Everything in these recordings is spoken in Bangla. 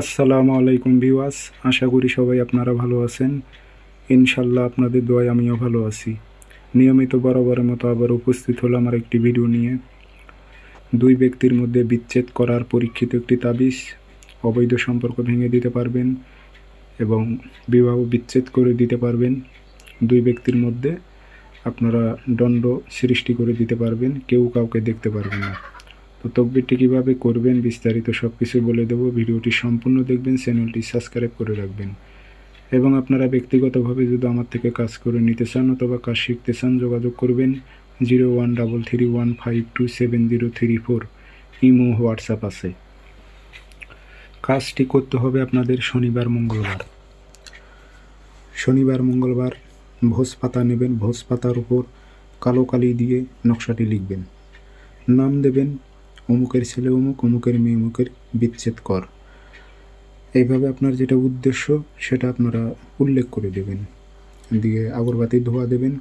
আসসালামু আলাইকুম ভিওয়াস আশা করি সবাই আপনারা ভালো আছেন। ইনশাল্লাহ আপনাদের দোয়ায় আমিও ভালো আছি। নিয়মিত বরাবরের মতো আবার উপস্থিত হলো আমার একটি ভিডিও নিয়ে। দুই ব্যক্তির মধ্যে বিচ্ছেদ করার পরীক্ষিত একটি তাবিজ, অবৈধ সম্পর্ক ভেঙে দিতে পারবেন এবং বিবাহ বিচ্ছেদ করে দিতে পারবেন। দুই ব্যক্তির মধ্যে আপনারা দণ্ড সৃষ্টি করে দিতে পারবেন, কেউ কাউকে দেখতে পারবেন না। তো তকবিরটি কীভাবে করবেন বিস্তারিত সব কিছু বলে দেবো। ভিডিওটি সম্পূর্ণ দেখবেন, চ্যানেলটি সাবস্ক্রাইব করে রাখবেন। এবং আপনারা ব্যক্তিগতভাবে যদি আমার থেকে কাজ করে নিতে চান অথবা কাজ শিখতে চান, যোগাযোগ করবেন zero one double three one five two seven zero three four. Imo, WhatsApp আছে। কাজটি করতে হবে আপনাদের শনিবার, মঙ্গলবার। শনিবার, মঙ্গলবার ভোজ পাতা নেবেন। ভোজ পাতার উপর কালো কালি দিয়ে নকশাটি লিখবেন। নাম দেবেন অমুকের ছেলে অমুক, অমুকের মেয়ে অমুকের বিচ্ছেদ কর। এইভাবে আপনার যেটা উদ্দেশ্য, সেটা আপনারা উল্লেখ করে দেবেন। দিয়ে আগরবাতি ধোয়া দেবেন,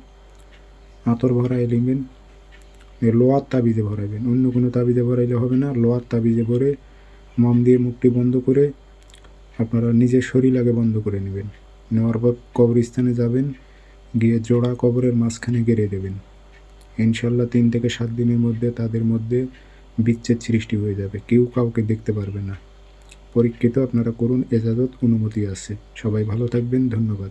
আতর ভরায় নেবেন লোয়ার তাবিজে ভরাবেন। অন্য কোনো তাবিজে ভরাইলে হবে না লোয়ার তাবিজে ভরে মম দিয়ে মুখটি বন্ধ করে আপনারা নিজের শরীর আগে বন্ধ করে নেবেন। নেওয়ার পর কবরস্থানে যাবেন, গিয়ে জোড়া কবরের মাঝখানে গেড়ে দেবেন। ইনশাল্লাহ তিন থেকে সাত দিনের মধ্যে, তাদের মধ্যে বিচ্ছেদ সৃষ্টি হয়ে যাবে। কেউ কাউকে দেখতে পারবে না। পরীক্ষিত আপনারা করুন, এজাজত অনুমতি আছে। সবাই ভালো থাকবেন, ধন্যবাদ।